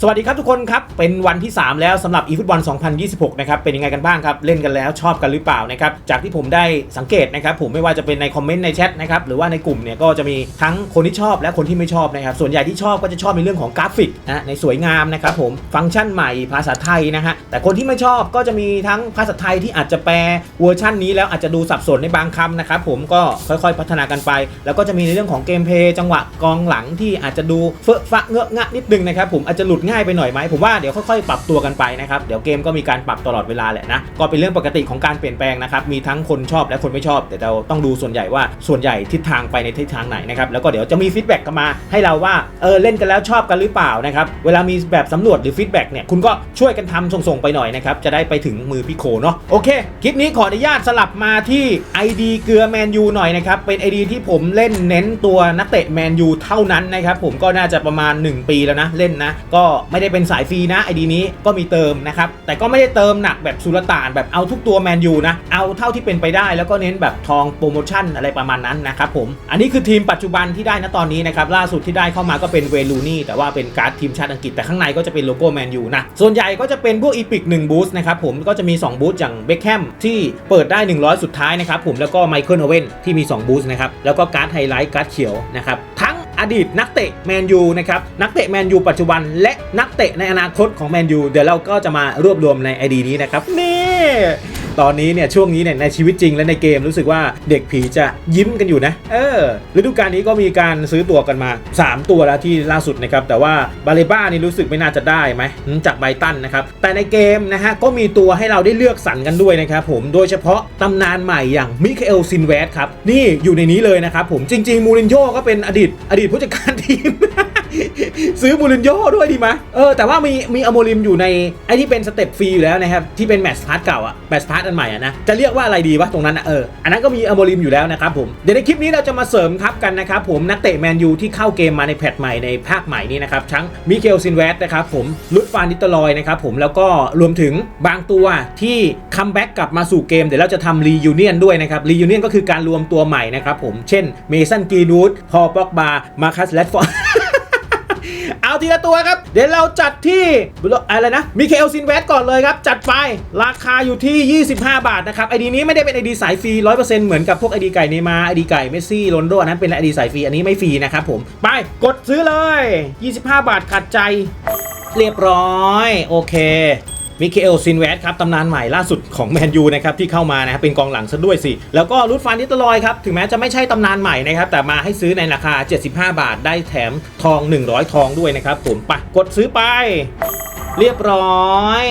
สวัสดีครับทุกคนครับ เป็นวันที่ 3 แล้วสำหรับ eFootball 2026 นะครับ เป็นยังไงกันบ้างครับ เล่นกันแล้วชอบกันหรือเปล่านะครับ จากที่ผมได้สังเกตนะครับ ผมไม่ว่าจะเป็นในคอมเมนต์ในแชทนะครับ หรือว่าในกลุ่มเนี่ยก็จะมีทั้งคนที่ชอบและคนที่ไม่ชอบนะครับ ส่วนใหญ่ที่ชอบก็จะชอบในเรื่องของกราฟิกนะในสวยงามนะครับผมฟังก์ชันใหม่ภาษาไทยนะฮะแต่คนที่ไม่ชอบก็จะมีทั้งภาษาไทยที่อาจจะแปลเวอร์ชันนี้แล้วอาจจะดูสับสนในบางคำนะครับผมก็ค่อยๆ พัฒนากันไป แล้วก็จะมีในเรื่องของเกมเพลย์จังหวะกองหลังที่อาจจะดูเฟอะฟะเงอะงะนิดนึงนะครับผมอาจจะหลุดง่ายไปหน่อยไหมผมว่าเดี๋ยวค่อยๆ ปรับตัวกันไปนะครับเดี๋ยวเกมก็มีการปรับตลอดเวลาแหละนะก็เป็นเรื่องปกติของการเปลี่ยนแปลงนะครับมีทั้งคนชอบและคนไม่ชอบ แต่เราต้องดูส่วนใหญ่ว่าส่วนใหญ่ทิศทางไปในทิศทางไหนนะครับแล้วก็เดี๋ยวจะมีฟีดแบ็กกลับมาให้เราว่าเออเล่นกันแล้วชอบกันหรือเปล่านะครับเวลามีแบบสำรวจหรือฟีดแบ็กเนี่ยคุณก็ช่วยกันทำส่งๆไปหน่อยนะครับจะได้ไปถึงมือพี่โคเนาะโอเคคลิปนี้ขออนุญาตสลับมาที่ ID เกลือแมนยูหน่อยนะครับเป็น ID ที่ผมเล่นเน้นตัวนักเตะแมนยูเท่านั้นนะครับผมก็น่าจะประมาณ 1 ปีแล้วนะเล่นนะก็ไม่ได้เป็นสายฟรีนะ ID นี้ก็มีเติมนะครับ แต่ก็ไม่ได้เติมหนักแบบสุลต่านแบบเอาทุกตัวแมนยูนะ เอาเท่าที่เป็นไปได้แล้วก็เน้นแบบทองโปรโมชั่นอะไรประมาณนั้นนะครับผม อันนี้คือทีมปัจจุบันที่ได้นะตอนนี้นะครับ ล่าสุดที่ได้เข้ามาก็เป็นเวลูนี่แต่ว่าเป็นการ์ดทีมชาติอังกฤษแต่ข้างในก็จะเป็นโลโก้แมนยูนะ ส่วนใหญ่ก็จะเป็นพวกอีพิก1บูสต์นะครับผมก็จะมี 2 บูสต์อย่างเบคแฮมที่เปิดได้ 100 สุดท้ายนะครับผมแล้วก็ไมเคิลโอเว่นที่มี 2 บูสต์นะครับแล้วก็การ์ดไฮไลท์การ์ดเขียวนะครับทั้ง อดีตนักเตะแมนยูนะครับนักเตะแมนยูปัจจุบัน และนักเตะในอนาคตของแมนยูเดี๋ยวเราก็จะมารวบรวมในไอดีนี้นะครับนี่ ตอนนี้เนี่ยช่วงนี้เนี่ยในชีวิตจริงและในเกมรู้สึกว่าเด็กผีจะยิ้มกันอยู่นะ เออฤดูกาลนี้ก็มีการซื้อตัวกันมา 3 ตัวแล้วที่ล่าสุดนะครับ แต่ว่าบาเลบ้านี่รู้สึกไม่น่าจะได้ไหมจากไบตันนะครับ แต่ในเกมนะฮะก็มีตัวให้เราได้เลือกสรรกันด้วยนะครับผมโดยเฉพาะตำนานใหม่อย่างมิเคเอลซินเวสครับนี่อยู่ในนี้เลยนะครับผมจริง ๆ มูรินโญ่ก็เป็นอดีตอดีตผู้จัดการทีม ซื้อมูรินโญ่ด้วยดีไหมเออแต่ว่ามีมีอโมริมอยู่ในไอที่เป็นสเต็ปฟรีอยู่แล้วนะครับที่เป็นแมตช์พาร์ทเก่าอะแมตช์พาร์ทอันใหม่อะนะจะเรียกว่าอะไรดีวะตรงนั้นอะเอออันนั้นก็มีอโมริมอยู่แล้วนะครับผมเดี๋ยวในคลิปนี้เราจะมาเสริมทัพกันนะครับผมนักเตะแมนยูที่เข้าเกมมาในแพทใหม่ในภาคใหม่นี้นะครับทั้งมิเคลซินเวสนะครับผมลุดฟานดิตลอยนะครับผมแล้วก็รวมถึงบางตัวที่คัมแบ็กกลับมาสู่เกมเดี๋ยวเราจะทำรียูเนียนด้วยนะครับรียูเนียนก็คือการรวมตัวใหม่นะครับผมเช่นเมสันกีนูดพอป็อกบามาคัสแลดฟอร์ เอาทีละตัวครับ เดี๋ยวเราจัดที่อะไรนะมีเคลซินเวสก่อนเลยครับ จัดไปราคาอยู่ที่ 25 บาทนะครับไอดีนี้ไม่ได้เป็นไอดีสายฟรี100%เหมือนกับพวกไอดีไก่เนมาไอดีไก่เมสซี่โรนโดอันนั้นเป็นไอดีสายฟรีอันนี้ไม่ฟรีนะครับผมไปกดซื้อเลย 25 บาทขัดใจ เรียบร้อย โอเค มิเคเอลซินเวสครับตำนานใหม่ล่าสุดของแมนยูนะครับที่เข้ามานะครับเป็นกองหลังซะด้วยสิ แล้วก็รูดฟานนิตลอยครับถึงแม้จะไม่ใช่ตำนานใหม่นะครับแต่มาให้ซื้อในราคา 75 บาทได้แถมทอง 100 ทองด้วยนะครับผมไปกดซื้อไป เรียบร้อย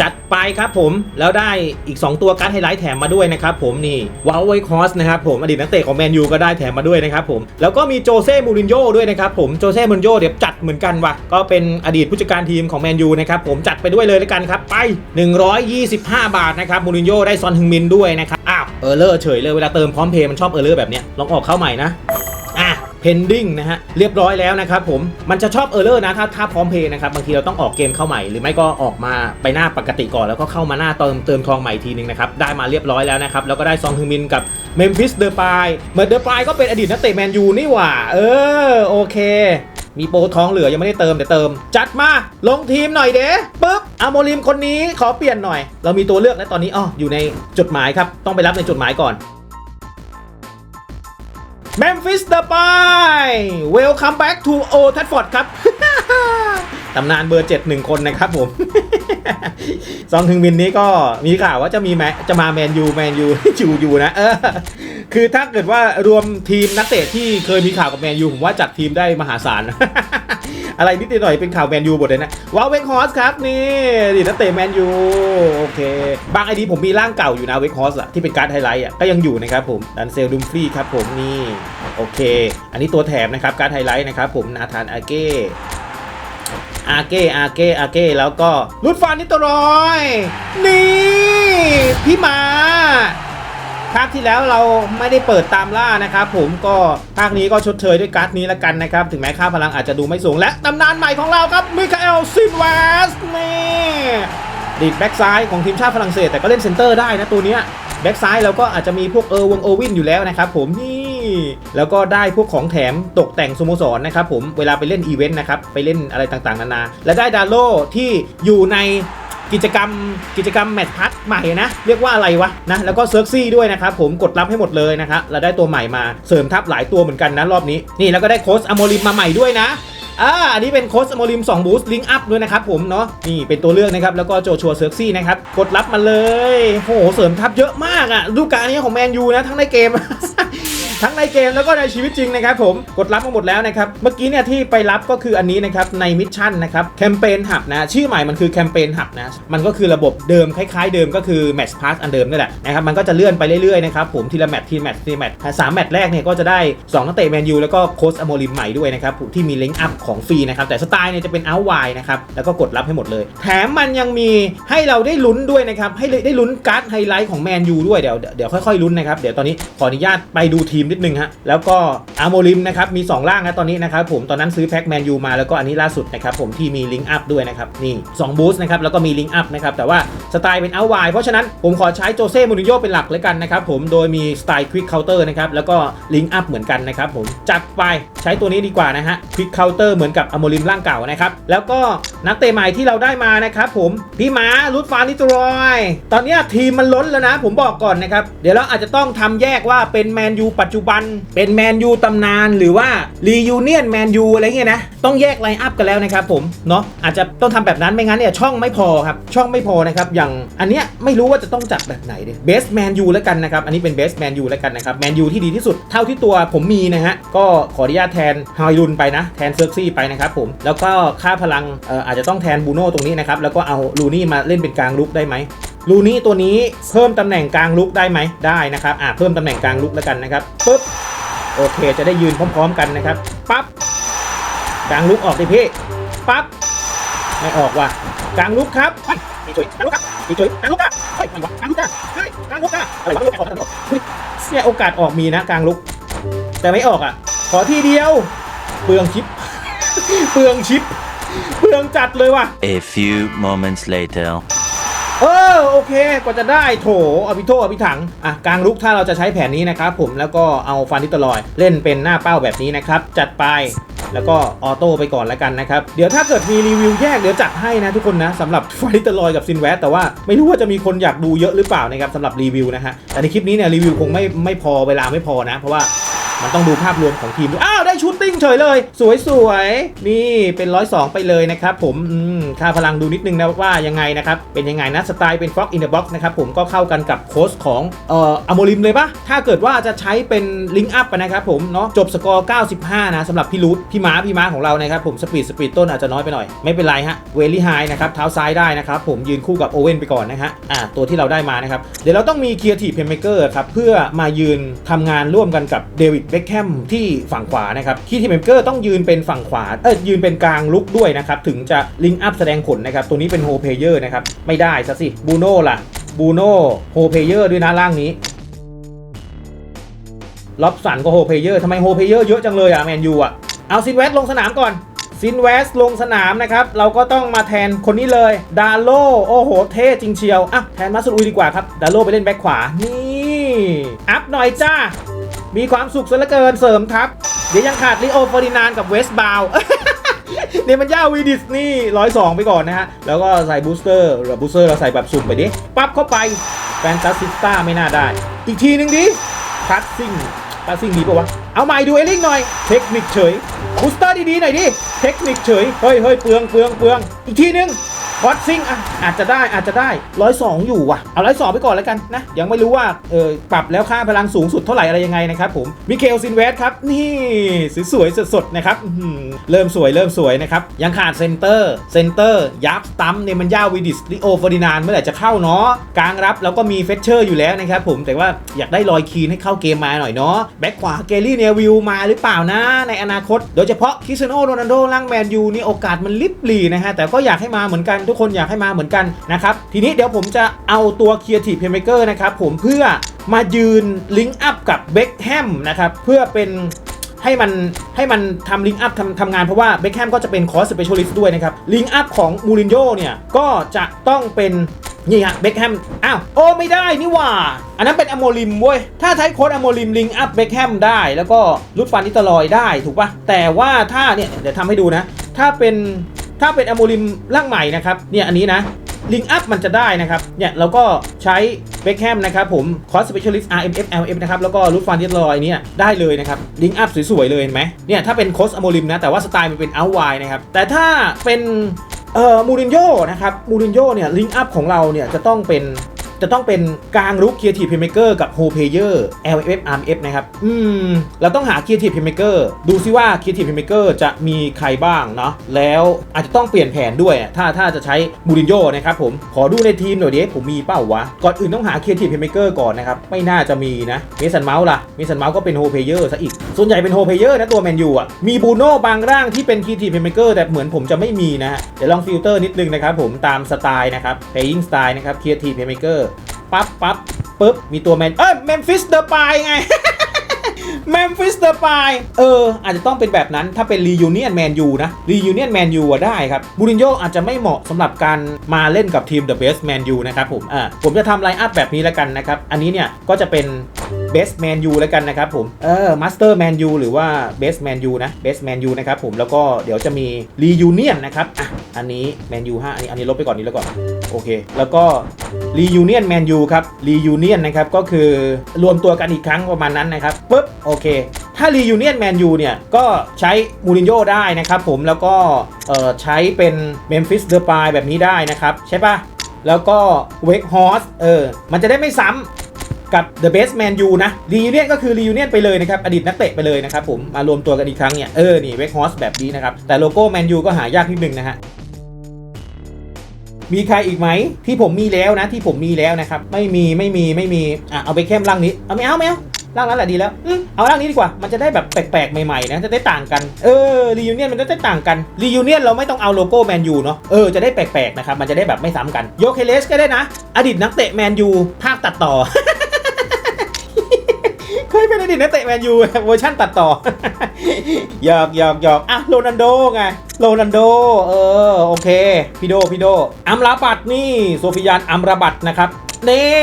จัดไปครับผมแล้วได้อีก 2 ตัวการ์ดไฮไลท์แถมมาด้วยนะครับผมนี่วาลไวคอสนะครับผมอดีตนักเตะของแมนยูก็ได้แถมมาด้วยนะครับผมแล้วก็มีโจเซ่มูรินโญ่ด้วยนะครับผมโจเซ่มูรินโญ่เดี๋ยวจัดเหมือนกันว่ะก็เป็นอดีตผู้จัดการทีมของแมนยูนะครับผมจัดไปด้วยเลยแล้วกันครับไป 125 บาทนะครับมูรินโญ่ได้ซอนฮึงมินด้วยนะครับอ้าวเออเลอร์เฉยเลยเวลาเติมพร้อมเพย์มันชอบเออเลอร์แบบเนี้ยลองออกเข้าใหม่นะอะ pending นะฮะเรียบร้อยแล้วนะครับผมมันจะชอบเออร์เลอร์นะถ้าถ้าพร้อมเพย์นะครับบางทีเราต้องออกเกมเข้าใหม่ หรือไม่ก็ออกมาไปหน้าปกติก่อนแล้วก็เข้ามาหน้าเติมเติมทองใหม่ทีนึงนะครับได้มาเรียบร้อยแล้วนะครับแล้วก็ได้ซองฮึงมินกับเมมฟิสเดอร์ปายเมือเดอร์ปายก็เป็นอดีตนักเตะแมนยูนี่หว่า เออโอเคมีโปรทองเหลือยังไม่ได้เติมแต่เติม จัดมาลงทีมหน่อยเด้ปึ๊บอโมลิมคนนี้ขอเปลี่ยนหน่อย เรามีตัวเลือกแล้วตอนนี้อ๋ออยู่ในจดหมายครับ ต้องไปรับในจดหมายก่อน เมมฟิสเดอะไปายเวลคัมแบ็กทูโอทัตฟอร์ดครับ ตำนานเบอร์7 1คนนะครับผมซองทึงวินนี้ก็มีข่าวว่าจะมีแมจะมาแมนยูแมนยูจูยูนะ เออ คือถ้าเกิดว่ารวมทีมนักเตะที่เคยมีข่าวกับแมนยูผมว่าจัดทีมได้มหาศาล อะไรนิดหน่อยเป็นข่าวแมนยูหมดเลยนะวาเวกฮอสครับนี่ดินักเตะแมนยูโอเค บางไอดีผมมีร่างเก่าอยู่นะเวกฮอสอะที่เป็นการ์ดไฮไลท์อะก็ยังอยู่นะครับผมดันเซลดุมฟรีครับผมนี่โอเค อันนี้ตัวแถมนะครับการ์ดไฮไลท์นะครับผมนาธานอาเก้อาเก้อาเก้อาเก้แล้วก็รุดฟานนิตรอย นี่ พี่หมา ภาคที่แล้วเราไม่ได้เปิดตามล่านะครับผมก็ภาคนี้ก็ชดเชยด้วยการ์ดนี้ละกันนะครับ ถึงแม้ค่าพลังอาจจะดูไม่สูงและตำนานใหม่ของเราครับมิคาเอลซินเวสนี่ดีดแบ็กซ้ายของทีมชาติฝรั่งเศส แต่ก็เล่นเซนเตอร์ได้นะตัวเนี้ยแบ็กซ้ายเราก็อาจจะมีพวกเออวงโอวินอยู่แล้วนะครับผมนี่แล้วก็ได้พวกของแถมตกแต่งสโมสรนะครับผมเวลาไปเล่นอีเวนต์นะครับไปเล่นอะไรต่างๆ นานา และได้ดาโลที่อยู่ใน กิจกรรมกิจกรรมแมตช์พัทใหม่นะ เรียกว่าอะไรวะนะแล้วก็เซิร์กซี่ด้วยนะครับผมกดรับให้หมดเลยนะครับแล้วได้ตัวใหม่มาเสริมทัพหลายตัวเหมือนกันนะรอบนี้นี่แล้วก็ได้โค้ชอโมริมมาใหม่ด้วยนะอ่าอันนี้เป็นโค้ชอโมริม2บูสต์ลิงก์อัพด้วยนะครับผมเนาะนี่เป็นตัวเลือกนะครับ แล้วก็โจชัวเซิร์กซี่นะครับ กดรับมาเลยโหเสริมทัพเยอะมากอะดูการนี้ของแมนยูนะ ทั้งในเกม ทั้งในเกมแล้วก็ในชีวิตจริงนะครับผมกดรับมาหมดแล้วนะครับเมื่อกี้เนี่ยที่ไปรับก็คืออันนี้นะครับในมิชชั่นนะครับแคมเปญหับนะชื่อใหม่มันคือแคมเปญหับนะมันก็คือระบบเดิมคล้ายๆเดิมก็คือแมตช์พาสอันเดิมนั่แหละนะครับมันก็จะเลื่อนไปเรื่อยๆนะครับผมทีละแมตช์ทีละแมตช์ทีละแมตช์สามแมตช์แรกเนี่ยก็จะได้2นักเตะแมนยูแล้วก็โค้ชอโมริมใหม่ด้วยนะครับที่มีลิงก์อัพของฟรีนะครับแต่สไตล์เนี่ยจะเป็นเอาไวนะครับแล้วก็กดรับให้หมดเลย แถมมันยังมีให้เราได้ลุ้นด้วยนะครับให้ได้ลุ้นการ์ดไฮไลท์ของแมนยูด้วยเดี๋ยวเดี๋ยวค่อยๆลุ้นนะครับเดี๋ยวตอนนี้ขออนุญาตไปดูทีมนิดนึงฮะแล้วก็อาโมริมนะครับมี2ร่างนะตอนนี้นะครับผมตอนนั้นซื้อแพ็คแมนยูมาแล้วก็อันนี้ล่าสุดนะครับผมที่มีลิงก์อัพด้วยนะครับนี่2บูสต์นะครับแล้วก็มีลิงก์อัพนะครับแต่ว่าสไตล์เป็นเอาไวเพราะฉะนั้นผมขอใช้โจเซ่มูรินโญ่เป็นหลักเลยกันนะครับผมโดยมีสไตล์ควิกเคาน์เตอร์นะครับแล้วก็ลิงก์อัพเหมือนกันนะครับผมจัดไปใช้ตัวนี้ดีกว่านะฮะควิกเคาน์เตอร์เหมือนกับอโมริมร่างเก่านะครับแล้วก็นักเตะใหม่ที่เราได้มานะครับผมพี่หมาลุดฟานิตรอยตอนนี้ทีมมันล้นแล้วนะ ผมบอกก่อนนะครับเดี๋ยวเราอาจจะต้องทำแยกว่าเป็นแมนยูปัจจุบันเป็นแมนยูตำนาน หรือว่ารียูเนียนแมนยูอะไรเงี้ยนะต้องแยกไลน์อัพกันแล้วนะครับผมเนาะอาจจะต้องทำแบบนั้นไม่งั้นเนี่ยช่องไม่พอครับช่องไม่พอนะครับอย่างอันเนี้ยไม่รู้ว่าจะต้องจัดแบบไหนเดเบสแมนยูแล้วกันนะครับอันนี้เป็นเบสแมนยูแล้วกันนะครับแมนยูที่ดีที่สุดเท่าที่ตัวผมมีนะฮะก็ขออนุญาตแทนฮายรุนไปนะแทนเซิร์ซี่ไปนะครับผมแล้วก็ค่าพลังอออาจจะต้องแทนบูโน่ตรงนี้นะครับแล้วก็เอาลูนี่มาเล่นเป็นกลางลุกได้ไหมลูนี่ตัวนี้เพิ่มตำแหน่งกลางลุกได้ไหมได้นะครับอ่าเพิ่มตำแหน่งกลางลุกแล้วกันนะครับปุ๊บโอเค จะได้ยืนพร้อม ๆ กันนะครับปั๊บกลางลุกออกดิพี่ปั๊บไม่ออกว่ะกลางลุกครับเฮ้ยตีจุยกลางลุกครับตีจุยกลางลุกอะเฮ้ยไม่วะกลางลุกอะเฮ้ยกลางลุกอะอะไรวะไม่ออกออกเฮ้ยเนี่ยโอกาสออกมีนะกลางลุก แต่ไม่ออกอะ ขอทีเดียวเปลืองชิปเปลืองชิปเปลืองจัดเลยว่ะ A few moments later. เออโอเคกว่าจะได้โถอภิโทอภิถังอะกลางลุกถ้าเราจะใช้แผนนี้นะครับผมแล้วก็เอาฟานิตลอยเล่นเป็นหน้าเป้าแบบนี้นะครับ จัดไปแล้วก็ออโต้ไปก่อนแล้วกันนะครับ เดี๋ยวถ้าเกิดมีรีวิวแยกเดี๋ยวจัดให้นะทุกคนนะสำหรับฟานิตลอยกับซินแวสแต่ว่าไม่รู้ว่าจะมีคนอยากดูเยอะหรือเปล่านะครับสำหรับรีวิวนะฮะแต่ในคลิปนี้เนี่ยรีวิวคงไม่ไม่พอเวลาไม่พอนะ เพราะว่า มันต้องดูภาพรวมของทีมด้วยอ้าวได้ชูตติ้งเฉยเลย สวยๆ นี่เป็นร้อยสองไปเลยนะครับผมอืมค่าพลังดูนิดนึงนะว่ายังไงนะครับ เป็นยังไงนะสไตล์เป็น Fox in the Box นะครับผมก็เข้ากันกับโค้ชของเอ่ออโมริมเลยปะถ้าเกิดว่าจะใช้เป็นลิงก์อัพนะครับผมเนาะจบสกอร์ 95 นะสำหรับพี่รูทพี่ม้าพี่ม้าของเรานะครับผมสปีดสปีดต้นอาจจะน้อยไปหน่อย ไม่เป็นไรฮะเวลี่ไฮนะครับเท้าซ้ายได้นะครับผมยืนคู่กับโอเว่นไปก่อนนะฮะอ่าตัวที่เราได้มานะครับเดี๋ยวเราต้องมีเคียร์ทีเพนเมเกอร์ครับเพื่อมายืนทำงานร่วมกันกับเดวิดเบคแฮมที่ฝั่งขวานะครับคีทีเพนเมเกอร์ต้องยืนเป็นฝั่งขวาเออยืนเป็นกลางลุกด้วยนะครับ ถึงจะลิงก์อัพแสดงผลนะครับ ตัวนี้เป็นโฮเพเยอร์นะครับ ไม่ได้ซะสิบูโน่ล่ะบูโน่โฮเพเยอร์ด้วยนะล่างนี้ล็อบสันก็โฮเพเยอร์ทำไมโฮเพเยอร์เยอะจังเลยอะแมนยูอะเอาซินเวสลงสนามก่อนซินเวสลงสนามนะครับ เราก็ต้องมาแทนคนนี้เลย ดาโลโอ้โห เท่จริงเชียวอะแทนมาสุลุยดีกว่าครับ ดาโลไปเล่นแบ็คขวา นี่ อัพหน่อยจ้า มีความสุขซะเหลือเกินเสริมทัพ เดี๋ยวยังขาดลิโอฟอรินานกับเวสบาวเนี่ยมันย่าวีดิสนี่ร้อยสองไปก่อนนะฮะ แล้วก็ใส่บูสเตอร์หรือบูสเตอร์เราใส่แบบสุ่มไปดิ ปั๊บเข้าไปแฟนตาซิสตาไม่น่าได้ อีกทีหนึ่งดิพัสซิ่งพัสซิ่งดีปะวะ เอาใหม่ดูเอลิงหน่อย เทคนิคเฉยบูสเตอร์ดีๆหน่อยดิ เทคนิคเฉย เฮ้ยเฮ้ยเปลืองเปลืองเปลือง อีกทีหนึง พอดซิ่งอะอาจจะได้อาจจะได้ร้อยสองอยู่ว่ะ เอาร้อยสองไปก่อนแล้วกันนะ ยังไม่รู้ว่าเออปรับแล้วค่าพลังสูงสุดเท่าไหร่อะไรยังไงนะครับผมมิเคลซินเวสครับ นี่สวยๆสดๆนะครับเริ่มสวยเริ่มสวยนะครับ ยังขาดเซนเตอร์เซนเตอร์ยับตัมเนมันย่าวิดิสลิโอฟอร์ดินานเมื่อไหร่จะเข้าเนาะกลางรับแล้วก็มีเฟชเชอร์อยู่แล้วนะครับผมแต่ว่าอยากได้ลอยคีนให้เข้าเกมมาหน่อยเนาะแบ็คขวาเกลลี่เนวิลมาหรือเปล่านะในอนาคต โดยเฉพาะคริสเตียโนโรนัลโดล่างแมนยูนี่โอกาสมันลิบหลีนะฮะแต่ก็อยากให้มาเหมือนกันทุกคนอยากให้มาเหมือนกันนะครับทีนี้เดี๋ยวผมจะเอาตัวเคียร์ทีเพเมเกอร์นะครับผมเพื่อมายืนลิงก์อัพกับเบคแฮมนะครับเพื่อเป็นให้มันให้มันทำลิงก์อัพทำทำงานเพราะว่าเบคแฮมก็จะเป็นคอร์สสเปเชียลิสต์ด้วยนะครับลิงก์อัพของมูรินโญ่เนี่ยก็จะต้องเป็นนี่ฮะเบคแฮมอ้าวโอ้ไม่ได้นี่หว่า อันนั้นเป็นอโมลิมเว้ย ถ้าใช้โค้ดอโมลิมลิงอัพเบคแฮมได้ แล้วก็รุดฟันนิตลอยได้ถูกปะแต่ว่าถ้าเนี่ยเดี๋ยวทำให้ดูนะ ถ้าเป็น ถ้าเป็นอโมลิมร่างใหม่นะครับเนี่ยอันนี้นะลิงอัพมันจะได้นะครับเนี่ยเราก็ใช้เบคแฮมนะครับผมคอสสเปเชียลิสต์ RMF LF นะครับแล้วก็รูทฟันที่ลอยเนี่ยได้เลยนะครับลิงอัพสวยๆเลยเห็นไหมเนี่ยถ้าเป็นโคสอโมลิมนะแต่ว่าสไตล์มันเป็นเอาไวนะครับแต่ถ้าเป็นเอ่อมูรินโญ่นะครับมูรินโญ่เนี่ยลิงอัพของเราเนี่ยจะต้องเป็น จะต้องเป็นกลางลุก Creative Playmaker กับ Whole Player LF RMF นะครับ อืม เราต้องหา Creative Playmaker ดูซิว่า Creative Playmaker จะมีใครบ้างเนาะแล้วอาจจะต้องเปลี่ยนแผนด้วย ถ้าถ้าจะใช้มูรินโญ่นะครับผม ขอดูในทีมหน่อยดิผมมีเปล่าวะ ก่อนอื่นต้องหา Creative Playmaker ก่อนนะครับ ไม่น่าจะมีนะเมสันเมาส์ล่ะเมสันเมาส์ก็เป็น Whole Player ซะอีก ส่วนใหญ่เป็น Whole Player นะตัวแมนยูอะ มีบูโน่บางร่างที่เป็น Creative Playmaker แต่เหมือนผมจะไม่มีนะฮะเดี๋ยวลองฟิลเตอร์นิดนึงนะครับผมตามสไตล์นะครับ Playing Style นะครับ Creative Playmaker ปั๊บปั๊บปุ๊บ มีตัวแมน เอ้ยเมมฟิสเดอะปายไงแมมฟิสเดอะปายเออ อาจจะต้องเป็นแบบนั้นถ้าเป็นรียูเนียนแมนยูนะรียูเนียนแมนยูได้ครับบูรินโญ่อาจจะไม่เหมาะสำหรับการมาเล่นกับทีมเดอะเบสแมนยูนะครับผมอ่าผมจะทำไลน์อัพแบบนี้แล้วกันนะครับ อันนี้เนี่ยก็จะเป็น Best Man U แล้วกันนะครับผมเออ Master Man U หรือว่า Best Man U นะ Best Man U นะครับผมแล้วก็เดี๋ยวจะมี Reunion นะครับอะอันนี้ Man U 5อันนี้อันนี้ลบไปก่อนนี้แล้วก่อนโอเค แล้วก็ Reunion Man U ครับ Reunion นะครับก็คือรวมตัวกันอีกครั้งประมาณนั้นนะครับปุ๊บโอเคถ้า Reunion Man U เนี่ยก็ใช้มูรินโญ่ได้นะครับผมแล้วก็เออใช้เป็น Memphis Depay แบบนี้ได้นะครับใช่ปะแล้วก็ Wake Horse เออ มันจะได้ไม่ซ้ำ กับ The Best Man U นะ Reunion ก็คือ Reunion ไปเลยนะครับอดีตนักเตะไปเลยนะครับผมมารวมตัวกันอีกครั้งเนี่ยเออนี่เวกฮอสแบบนี้นะครับแต่โลโก้ Man U ก็หายากนิดนึงนะฮะมีใครอีกไหมที่ผมมีแล้วนะที่ผมมีแล้วนะครับไม่มีไม่มีไม่มีอะเอาไปเข้มร่างนี้เอาไม่เอาไม่เอาร่างนั้นแหละดีแล้วอเอาร่างนี้ดีกว่า มันจะได้แบบแปลกๆ ใหม่ๆ นะ จะได้ต่างกัน เออ Reunion มันจะได้ต่างกัน Reunion เราไม่ต้องเอาโลโก้ Man U เนาะ เออ จะได้แปลกๆ นะครับ มันจะได้แบบไม่ซ้ำกัน โยเคเลสก็ได้นะ อดีตนักเตะ Man U ภาคตัดต่อ เป็นอดีตนักเตะแมนยูเวอร์ชั่นตัดต่อหยอกหยอกหยอกอะโรนันโดไงโรนันโดเออโอเคพี่โดพี่โดอัมราบัตนี่โซฟิยานอัมราบัตนะครับ นี่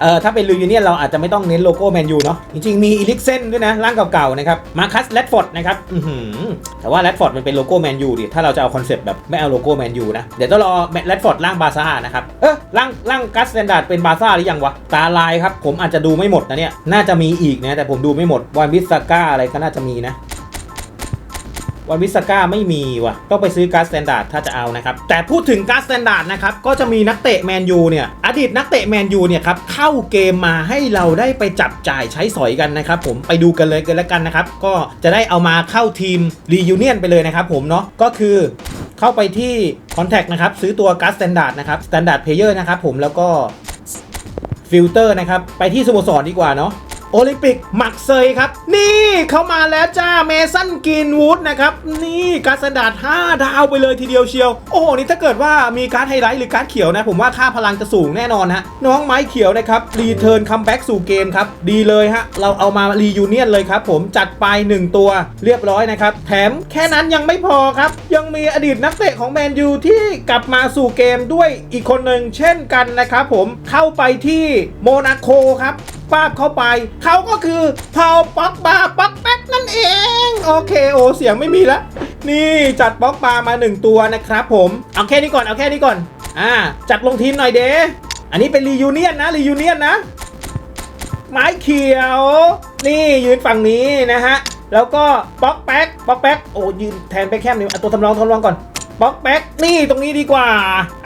เออถ้าเป็นลูยูเนียนเราอาจจะไม่ต้องเน้นโลโก้แมนยูเนาะจริงๆ มีอีลิกเซนด้วยนะร่างเก่าๆนะครับมาคัสแรดฟอร์ดนะครับอื้อหือแต่ว่าแรดฟอร์ดมันเป็นโลโก้แมนยูดิถ้าเราจะเอาคอนเซปต์แบบไม่เอาโลโก้แมนยูนะเดี๋ยวต้องรอแรดฟอร์ดร่างบาซ่านะครับเออร่างร่างกัสสแตนดาร์ดเป็นบาซ่าหรือยังวะตาลายครับผมอาจจะดูไม่หมดนะเนี่ยน่าจะมีอีกนะแต่ผมดูไม่หมดวันวิสก้าอะไรก็น่าจะมีนะ วันวิสก้าไม่มีว่ะต้องไปซื้อการ์ดสแตนดาร์ดถ้าจะเอานะครับ แต่พูดถึงการ์ดสแตนดาร์ดนะครับ ก็จะมีนักเตะแมนยูเนี่ย อดีตนักเตะแมนยูเนี่ยครับ เข้าเกมมาให้เราได้ไปจับจ่ายใช้สอยกันนะครับผมไปดูกันเลยกันแล้วกันนะครับ ก็จะได้เอามาเข้าทีมรียูเนียนไปเลยนะครับผมเนาะก็คือเข้าไปที่ Contact นะครับ ซื้อตัวการ์ดสแตนดาร์ดนะครับสแตนดาร์ดเพลเยอร์นะครับผมแล้วก็ฟิลเตอร์นะครับ ไปที่สโมสรดีกว่าเนาะ โอลิมปิกหมักเซยครับ นี่เขามาแล้วจ้าเมสันกินวูดนะครับ นี่การดสดาร์ด5ดาวไปเลยทีเดียวเชียว โอ้โห นี่ถ้าเกิดว่ามีการ์ดไฮไลท์หรือการ์ดเขียวนะ ผมว่าค่าพลังจะสูงแน่นอนฮะน้องไม้เขียวนะครับ รีเทิร์นคัมแบ็กสู่เกมครับ ดีเลยฮะ เราเอามารียูเนียนเลยครับ ผมจัดไป 1 ตัวเรียบร้อยนะครับ แถมแค่นั้นยังไม่พอครับ ยังมีอดีตนักเตะของแมนยูที่กลับมาสู่เกมด้วยอีกคนหนึ่งเช่นกันนะครับผมเข้าไปที่โมนาโคครับป้าบเข้าไปเขาก็คือพาป๊อกบาป๊อกแป๊กนั่นเอง โอเคโอเสียงไม่มีแล้วนี่จัดป๊อกบามาหนึ่งตัวนะครับผมเอาแค่นี้ก่อนเอาแค่นี้ก่อนอ่าจัดลงทีมหน่อยเด้อันนี้เป็นรียูเนียนนะรียูเนียนนะ ไม้เขียว นี่ยืนฝั่งนี้นะฮะแล้วก็ป๊อกแป๊กป๊อกแป๊กโอ้ยืนแทนไปแคมนี่เอาตัวทำรองทำรองก่อน ป๊อกแป๊กนี่ตรงนี้ดีกว่า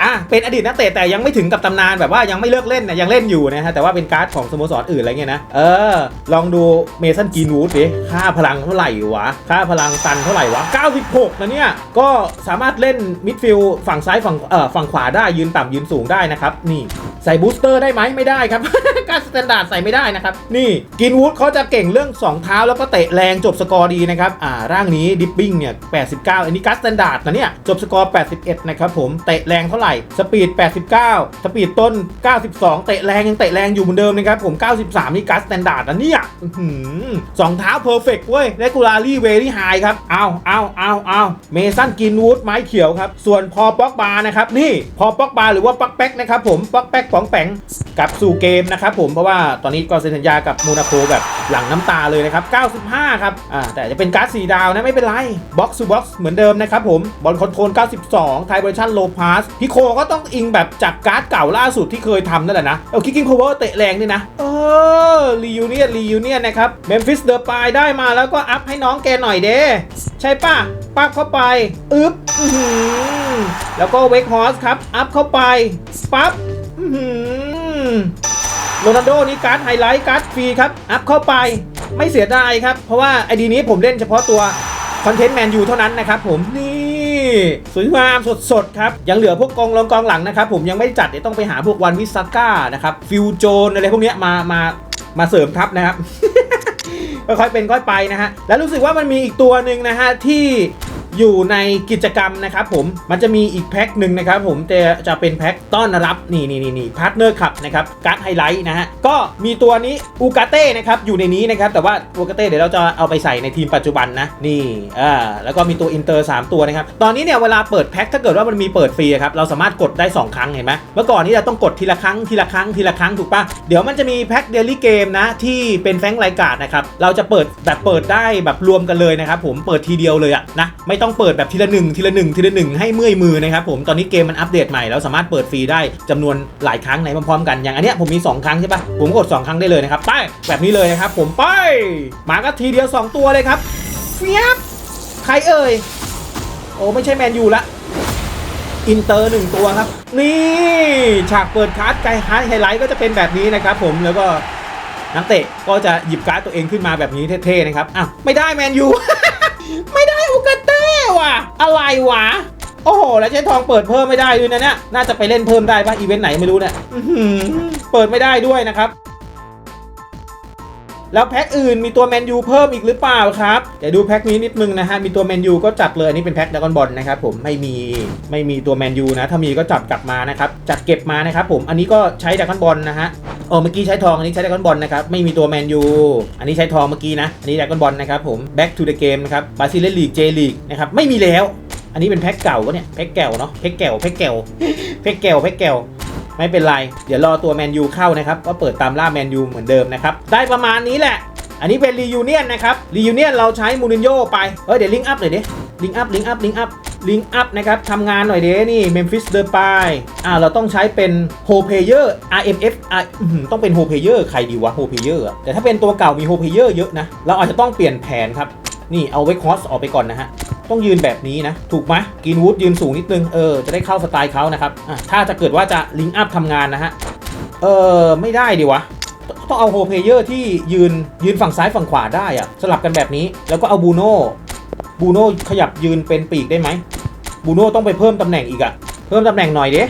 อะเป็นอดีตนักเตะแต่ยังไม่ถึงกับตำนานแบบว่ายังไม่เลิกเล่นนะยังเล่นอยู่นะฮะแต่ว่าเป็นการ์ดของสโมสรอื่นอะไรเงี้ยนะเออ ลองดูเมสันกีนวูดดิค่าพลังเท่าไหร่วะ ค่าพลังตันเท่าไหร่วะ 96 นะเนี่ย ก็สามารถเล่นมิดฟิลด์ฝั่งซ้ายฝั่งเอ่อฝั่งขวาได้ยืนต่ำยืนสูงได้นะครับ นี่ใส่บูสเตอร์ได้ไหมไม่ได้ครับ การสแตนดาร์ดใส่ไม่ได้นะครับ นี่กินวูดเขาจะเก่งเรื่อง 2 เท้าแล้วก็เตะแรงจบสกอร์ดีนะครับอ่าร่างนี้ดิปปิ้งเนี่ย89 อันนี้การสแตนดาร์ดนะเนี่ยจบสกอร์ 81 นะครับผม เตะแรงเท่าไหร่ สปีด 89 สปีดต้น 92 เตะแรงยังเตะแรงอยู่เหมือนเดิมนะครับผม 93 นี่การสแตนดาร์ดนะเนี่ยสองเท้าเพอร์เฟกต์เว้ยเลกูลารี่เวรี่ไฮครับ เอาเอาเอาเอาเมสันกินวูดไม้เขียวครับ ส่วนพอป๊อกบานะครับ นี่พอป๊อกบาหรือว่าป๊อกแป๊กนะครับผมป๊อกแป๊กป๋องแปงกลับสู่เกมนะครับผม เพราะว่าตอนนี้ก็เซ็นสัญญากับมูนาโคแบบหลังน้ำตาเลยนะครับ 95 ครับ อ่า แต่จะเป็นการ์ดสีดาวนะไม่เป็นไร บ็อกซ์บ็อกซ์เหมือนเดิมนะครับผม บอลคอนโทรล92 ไทเบอร์ชันโลพาสพิโคก็ต้องอิงแบบจากการ์ดเก่าล่าสุดที่เคยทำนั่นแหละนะ เอาคิกกิ้งโคเวอร์เตะแรงนี่นะ เออรียูเนียนรียูเนียนนะครับเมมฟิสเดอร์ปายได้มาแล้วก็อัพให้น้องแกหน่อยเด้ใช่ป่ะปั๊บเข้าไป อึ๊บแล้วก็เวกฮอสครับ อัพเข้าไป ปั๊บอื้อหือโรนัลโดนี่การ์ดไฮไลท์การ์ดฟรีครับ อัพเข้าไปไม่เสียดายครับ เพราะว่าไอดีนี้ผมเล่นเฉพาะตัวคอนเทนต์แมนยูเท่านั้นนะครับผมนี่ สวยงามสดๆครับ ยังเหลือพวกกองลงกองหลังนะครับ ผมยังไม่จัดเดี๋ยวต้องไปหาพวกวันวิสก้านะครับ ฟิวโจนอะไรพวกเนี้ยมามามาเสริมทัพนะครับค่อยๆเป็นค่อยไปนะฮะ แล้วรู้สึกว่ามันมีอีกตัวหนึ่งนะฮะที่ อยู่ในกิจกรรมนะครับผมมันจะมีอีกแพ็คหนึ่งนะครับผมจะจะเป็นแพ็คต้อนรับนี่นี่นี่นี่พาร์ทเนอร์ขับนะครับการ์ดไฮไลท์นะฮะก็มีตัวนี้อูกาเต้นะครับอยู่ในนี้นะครับแต่ว่าอูกาเต้เดี๋ยวเราจะเอาไปใส่ในทีมปัจจุบันนะนี่อ่าแล้วก็มีตัวอินเตอร์3ตัวนะครับตอนนี้เนี่ยเวลาเปิดแพ็คถ้าเกิดว่ามันมีเปิดฟรีครับเราสามารถกดได้ 2 ครั้งเห็นไหมเมื่อก่อนนี้เราต้องกดทีละครั้งทีละครั้งทีละครั้งถูกปะเดี๋ยวมันจะมีแพ็คเดลี่เกมนะที่เป็นแฟงไลการ์นะครับเราจะเปิดแบบเปิดได้แบบรวมกันเลยนะครับผมเปิดทีเดียวเลยอะนะไม่ต้องเปิดแบบทีละหนึ่งทีละหนึ่งทีละหนึ่งให้เมื่อยมือนะครับผมตอนนี้เกมมันอัปเดตใหม่แล้วสามารถเปิดฟรีได้จำนวนหลายครั้งในพร้อมๆกันอย่างอันเนี้ยผมมี 2 ครั้งใช่ปะผมกด 2 ครั้งได้เลยนะครับไปแบบนี้เลยนะครับผมไปมาก็ทีเดียว 2 ตัวเลยครับเฟียบใครเอ่ยโอ้ไม่ใช่แมนยูละอินเตอร์หนึ่งตัวครับ นี่ฉากเปิดการ์ดไกฮาร์ไฮไลท์ก็จะเป็นแบบนี้นะครับผมแล้วก็นักเตะก็จะหยิบการ์ดตัวเองขึ้นมาแบบนี้เท่ๆนะครับอ้าวไม่ได้แมนยู ไม่ได้อุกาเต ว่ะ อะไรวะ โอ้โห แล้วใช้ทองเปิดเพิ่มไม่ได้ด้วยนะเนี่ย น่าจะไปเล่นเพิ่มได้ป่ะอีเวนต์ไหนไม่รู้เนี่ย เปิดไม่ได้ด้วยนะครับ แล้วแพ็คอื่นมีตัวแมนยูเพิ่มอีกหรือเปล่าครับเดี๋ยวดูแพ็คนี้นิดนึงนะฮะมีตัวแมนยูก็จัดเลยอันนี้เป็นแพ็คดากอนบอลนะครับผมไม่มีไม่มีตัวแมนยูนะถ้ามีก็จัดกลับมานะครับจัดเก็บมานะครับผมอันนี้ก็ใช้ดากอนบอลนะฮะเออเมื่อกี้ใช้ทองอันนี้ใช้ดากอนบอลนะครับไม่มีตัวแมนยูอันนี้ใช้ทองเมื่อกี้นะอันนี้ดากอนบอลนะครับผม back to the game นะครับบาซิเลลีกเจลีกนะครับไม่มีแล้ว อันนี้เป็นแพ็คเก่าก็เนี่ยแพ็คแก่วเนาะแพ็คแก่วแพ็คแก่วแพ็คแก่วแพ็คแก่ว ไม่เป็นไร เดี๋ยวรอตัวแมนยูเข้านะครับ ก็เปิดตามล่าแมนยูเหมือนเดิมนะครับ ได้ประมาณนี้แหละ อันนี้เป็นรียูเนียนนะครับ รียูเนียนเราใช้มูรินโญ่ไป เฮ้ยเดี๋ยวลิงก์อัพหน่อยดิ ลิงก์อัพ ลิงก์อัพ ลิงก์อัพ ลิงก์อัพนะครับทำงานหน่อยเด้นี่เมมฟิสเดอร์ปายอ่าเราต้องใช้เป็นโฮเพเยอร์ RMF อะต้องเป็นโฮเพเยอร์ใครดีวะโฮเพเยอร์แต่ถ้าเป็นตัวเก่ามีโฮเพเยอร์เยอะนะ เราอาจจะต้องเปลี่ยนแผนครับ นี่เอาเวกฮอสออกไปก่อนนะฮะ ต้องยืนแบบนี้นะ ถูกไหมกินวูดยืนสูงนิดนึง เออ จะได้เข้าสไตล์เขานะครับอะถ้าจะเกิดว่าจะลิงก์อัพทำงานนะฮะ เออ ไม่ได้ดิวะ ต้องเอาโฮเพเยอร์ที่ยืนยืนฝั่งซ้ายฝั่งขวาได้อะสลับกันแบบนี้ แล้วก็เอาบูโน่บูโน่ขยับยืนเป็นปีกได้ไหมบูโน่ต้องไปเพิ่มตำแหน่งอีกอะเพิ่มตำแหน่งหน่อยเด้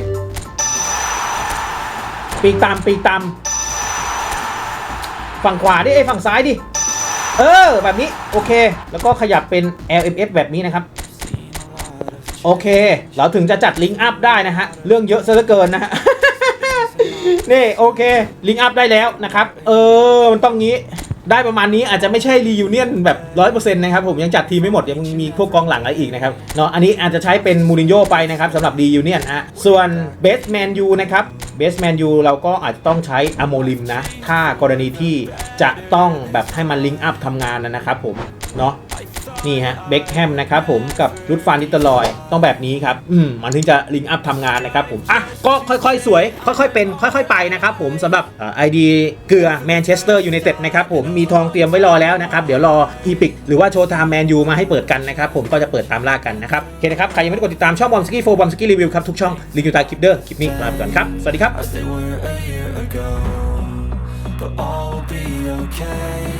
ปีกตามปีกตามฝั่งขวาดิไอ้ฝั่งซ้ายดิ เออ แบบนี้ โอเค แล้วก็ขยับเป็น LMF แบบนี้นะครับ โอเค เราถึงจะจัดลิงก์อัพได้นะฮะ เรื่องเยอะซะเหลือเกินนะฮะ นี่ โอเค ลิงก์อัพได้แล้วนะครับ เออ มันต้องงี้ ได้ประมาณนี้อาจจะไม่ใช่รียูเนียนแบบร้อยเปอร์เซ็นต์นะครับผมยังจัดทีมไม่หมดยังมีพวกกองหลังอะไรอีกนะครับเนาะอันนี้อาจจะใช้เป็นมูรินโญ่ไปนะครับสำหรับรียูเนียนอะส่วนเบสแมนยูนะครับเบสแมนยูเราก็อาจจะต้องใช้อโมลิมนะ ถ้ากรณีที่จะต้องแบบให้มันลิงก์อัพทำงานนะครับผมเนาะ นี่ฮะเบคแฮมนะครับผมกับรุดฟานดิตลอยต้องแบบนี้ครับ อืมมันถึงจะลิงอัพทำงานนะครับผม อะ ก็ค่อยๆ สวย ค่อยๆ เป็น ค่อยๆ ไปนะครับผมสำหรับไอดีเกลือแมนเชสเตอร์ยูไนเต็ดนะครับผมมีทองเตรียมไว้รอแล้วนะครับ เดี๋ยวรออีพิกหรือว่าโชว์ไทม์แมนยูมาให้เปิดกันนะครับผมก็จะเปิดตามล่ากันนะครับโอเคนะครับ ใครยังไม่ได้กดติดตามช่องบอมสกี้โฟบอมสกี้รีวิวครับทุกช่องลิงก์อยู่ใต้คลิปเด้อคลิปนี้ลาไปก่อนครับสวัสดีครับ But all will be okay.